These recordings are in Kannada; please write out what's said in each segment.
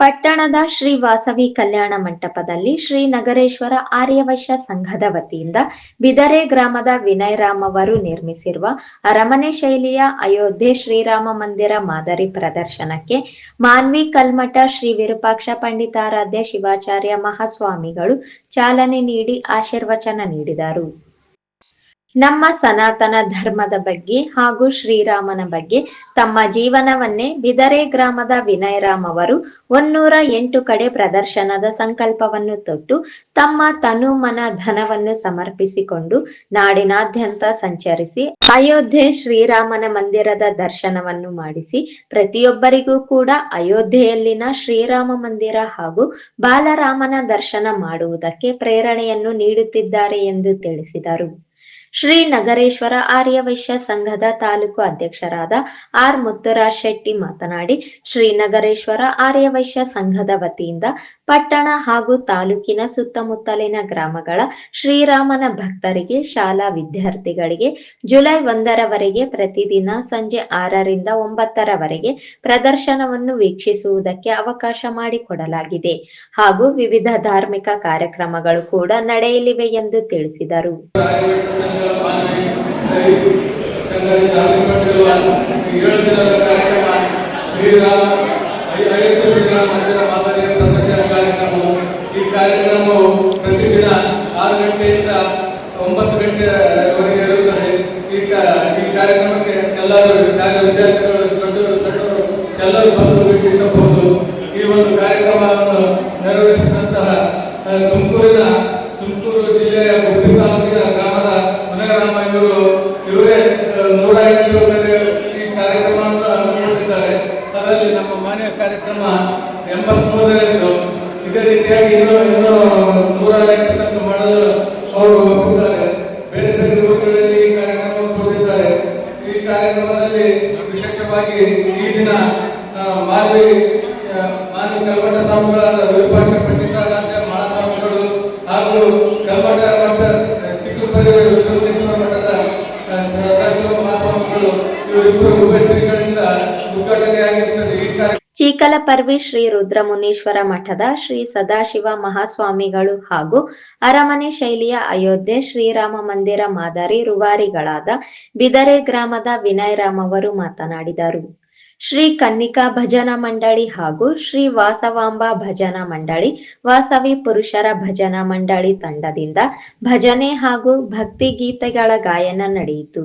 ಪಟ್ಟಣದ ಶ್ರೀ ವಾಸವಿ ಕಲ್ಯಾಣ ಮಂಟಪದಲ್ಲಿ ಶ್ರೀ ನಗರೇಶ್ವರ ಆರ್ಯವಶ್ಯ ಸಂಘದ ವತಿಯಿಂದ ಬಿದರೆ ಗ್ರಾಮದ ವಿನಯ್ ರಾಮ್ ಅವರು ನಿರ್ಮಿಸಿರುವ ಅರಮನೆ ಶೈಲಿಯ ಅಯೋಧ್ಯೆ ಶ್ರೀರಾಮ ಮಂದಿರ ಮಾದರಿ ಪ್ರದರ್ಶನಕ್ಕೆ ಮಾನ್ವಿ ಕಲ್ಮಠ ಶ್ರೀ ವಿರೂಪಾಕ್ಷ ಪಂಡಿತಾರಾಧ್ಯ ಶಿವಾಚಾರ್ಯ ಮಹಾಸ್ವಾಮಿಗಳು ಚಾಲನೆ ನೀಡಿ ಆಶೀರ್ವಚನ ನೀಡಿದರು. ನಮ್ಮ ಸನಾತನ ಧರ್ಮದ ಬಗ್ಗೆ ಹಾಗೂ ಶ್ರೀರಾಮನ ಬಗ್ಗೆ ತಮ್ಮ ಜೀವನವನ್ನೇ ಬಿದರೆ ಗ್ರಾಮದ ವಿನಯರಾಮ್ ಅವರು ಒನ್ನೂರ ಎಂಟು ಕಡೆ ಪ್ರದರ್ಶನದ ಸಂಕಲ್ಪವನ್ನು ತೊಟ್ಟು ತಮ್ಮ ತನು ಮನ ಧನವನ್ನು ಸಮರ್ಪಿಸಿಕೊಂಡು ನಾಡಿನಾದ್ಯಂತ ಸಂಚರಿಸಿ ಅಯೋಧ್ಯೆ ಶ್ರೀರಾಮನ ಮಂದಿರದ ದರ್ಶನವನ್ನು ಮಾಡಿಸಿ ಪ್ರತಿಯೊಬ್ಬರಿಗೂ ಕೂಡ ಅಯೋಧ್ಯೆಯಲ್ಲಿನ ಶ್ರೀರಾಮ ಮಂದಿರ ಹಾಗೂ ಬಾಲರಾಮನ ದರ್ಶನ ಮಾಡುವುದಕ್ಕೆ ಪ್ರೇರಣೆಯನ್ನು ನೀಡುತ್ತಿದ್ದಾರೆ ಎಂದು ತಿಳಿಸಿದರು. ಶ್ರೀ ನಗರೇಶ್ವರ ಆರ್ಯವೈಶ್ಯ ಸಂಘದ ತಾಲೂಕು ಅಧ್ಯಕ್ಷರಾದ ಆರ್ ಮುತ್ತುರಾಜ್ ಶೆಟ್ಟಿ ಮಾತನಾಡಿ ಶ್ರೀ ನಗರೇಶ್ವರ ಆರ್ಯವೈಶ್ಯ ಸಂಘದ ವತಿಯಿಂದ ಪಟ್ಟಣ ಹಾಗೂ ತಾಲೂಕಿನ ಸುತ್ತಮುತ್ತಲಿನ ಗ್ರಾಮಗಳ ಶ್ರೀರಾಮನ ಭಕ್ತರಿಗೆ ಶಾಲಾ ವಿದ್ಯಾರ್ಥಿಗಳಿಗೆ ಜುಲೈ ಒಂದರವರೆಗೆ ಪ್ರತಿದಿನ ಸಂಜೆ ಆರರಿಂದ ಒಂಬತ್ತರವರೆಗೆ ಪ್ರದರ್ಶನವನ್ನು ವೀಕ್ಷಿಸುವುದಕ್ಕೆ ಅವಕಾಶ ಮಾಡಿಕೊಡಲಾಗಿದೆ ಹಾಗೂ ವಿವಿಧ ಧಾರ್ಮಿಕ ಕಾರ್ಯಕ್ರಮಗಳು ಕೂಡ ನಡೆಯಲಿವೆ ಎಂದು ತಿಳಿಸಿದರು. ಸಂಘದಿಂದ ಹಮ್ಮಿಕೊಂಡಿರುವ ಏಳು ದಿನದ ಕಾರ್ಯಕ್ರಮ ಶ್ರೀರಾಮ ಐದು ಶ್ರೀರಾಮ ಮಂದಿರ ಮಾದರಿಯ ಪ್ರದರ್ಶನ ಕಾರ್ಯಕ್ರಮವು ಈ ಕಾರ್ಯಕ್ರಮವು ಪ್ರತಿದಿನ ಆರು ಗಂಟೆಯಿಂದ ಒಂಬತ್ತು ಗಂಟೆವರೆಗೆ ಇರುತ್ತದೆ ಈ ಈ ಕಾರ್ಯಕ್ರಮಕ್ಕೆ ಎಲ್ಲರೂ ಶಾಲೆ ವಿದ್ಯಾರ್ಥಿಗಳು ದೊಡ್ಡವರು ಸಣ್ಣವರು ಎಲ್ಲರೂ ಬಂದು ವೀಕ್ಷಿಸಬಹುದು ಈ ಒಂದು ಕಾರ್ಯಕ್ರಮವನ್ನು ನೆರವೇರಿಸಿದಂತಹ ತುಮಕೂರಿನ ತುಮಕೂರು ಜಿಲ್ಲೆಯ ಗುಬ್ಬಿ ತಾಲೂಕಿನ ಗ್ರಾಮದ ಮುನಗರಾಮ ಇವರು ಇವರೇ ನೂರ ಐದು ಈ ಕಾರ್ಯಕ್ರಮವನ್ನು ಹಮ್ಮಿಕೊಂಡಿದ್ದಾರೆ. ಅದರಲ್ಲಿ ನಮ್ಮ ಮಾನ್ಯ ಕಾರ್ಯಕ್ರಮ ಎಂಬತ್ಮೂರರಂದು ಇದೇ ರೀತಿಯಾಗಿ ಇನ್ನೂ ಇನ್ನೂ ನೂರ ಐದು ಮಾಡಲು ಅವರು ಒಪ್ಪಿದ್ದಾರೆ ಬೇರೆ ಬೇರೆ ಊರುಗಳಲ್ಲಿ ಈ ಕಾರ್ಯಕ್ರಮ ಕೊಟ್ಟಿದ್ದಾರೆ. ಈ ಕಾರ್ಯಕ್ರಮದಲ್ಲಿ ವಿಶೇಷವಾಗಿ ಈ ದಿನ ಆ, ಮಾನ್ಯ ಕಲ್ಮಠ ಸ್ವಾಮಿಗಳಾದ ವಿರೂಪಾಕ್ಷ ಪಂಡಿತಾರಾಧ್ಯ ಮಹಾಸ್ವಾಮಿಗಳು ಹಾಗೂ ಕಲ್ಮಠ ಮಠ ಚಿಕ್ಕಪರಿ ರುದ್ರಮುನೀಶ್ವರ ಮಠದ ಆ, ಸದಾಶಿವ ಮಹಾಸ್ವಾಮಿಗಳು ಇವರಿಬ್ಬರು ಉಭಯಶ್ರೀಗಳಿಂದ ಉದ್ಘಾಟನೆಯಾಗಿರುತ್ತದೆ ಈ ಕಾರ್ಯ ಚೀಕಲಪರ್ವಿ ಶ್ರೀ ರುದ್ರಮುನೀಶ್ವರ ಮಠದ ಶ್ರೀ ಸದಾಶಿವ ಮಹಾಸ್ವಾಮಿಗಳು ಹಾಗೂ ಅರಮನೆ ಶೈಲಿಯ ಅಯೋಧ್ಯೆ ಶ್ರೀರಾಮ ಮಂದಿರ ಮಾದರಿ ರುವಾರಿಗಳಾದ ಬಿದರೆ ಗ್ರಾಮದ ವಿನಯ್ ರಾಮ್ ಅವರು ಮಾತನಾಡಿದರು. ಶ್ರೀ ಕನ್ನಿಕಾ ಭಜನಾ ಮಂಡಳಿ ಹಾಗೂ ಶ್ರೀ ವಾಸವಾಂಬ ಭಜನಾ ಮಂಡಳಿ, ವಾಸವಿ ಪುರುಷರ ಭಜನಾ ಮಂಡಳಿ ತಂಡದಿಂದ ಭಜನೆ ಹಾಗೂ ಭಕ್ತಿ ಗೀತೆಗಳ ಗಾಯನ ನಡೆಯಿತು.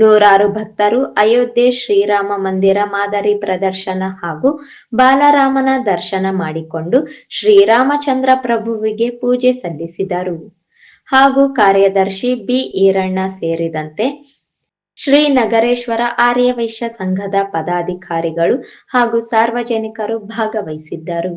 ನೂರಾರು ಭಕ್ತರು ಅಯೋಧ್ಯೆ ಶ್ರೀರಾಮ ಮಂದಿರ ಮಾದರಿ ಪ್ರದರ್ಶನ ಹಾಗೂ ಬಾಲರಾಮನ ದರ್ಶನ ಮಾಡಿಕೊಂಡು ಶ್ರೀರಾಮಚಂದ್ರ ಪ್ರಭುವಿಗೆ ಪೂಜೆ ಸಲ್ಲಿಸಿದರು. ಹಾಗೂ ಕಾರ್ಯದರ್ಶಿ ಬಿ ಈರಣ್ಣ ಸೇರಿದಂತೆ ಶ್ರೀ ನಗರೇಶ್ವರ ಆರ್ಯವೈಶ್ಯ ಸಂಘದ ಪದಾಧಿಕಾರಿಗಳು ಹಾಗೂ ಸಾರ್ವಜನಿಕರು ಭಾಗವಹಿಸಿದ್ದರು.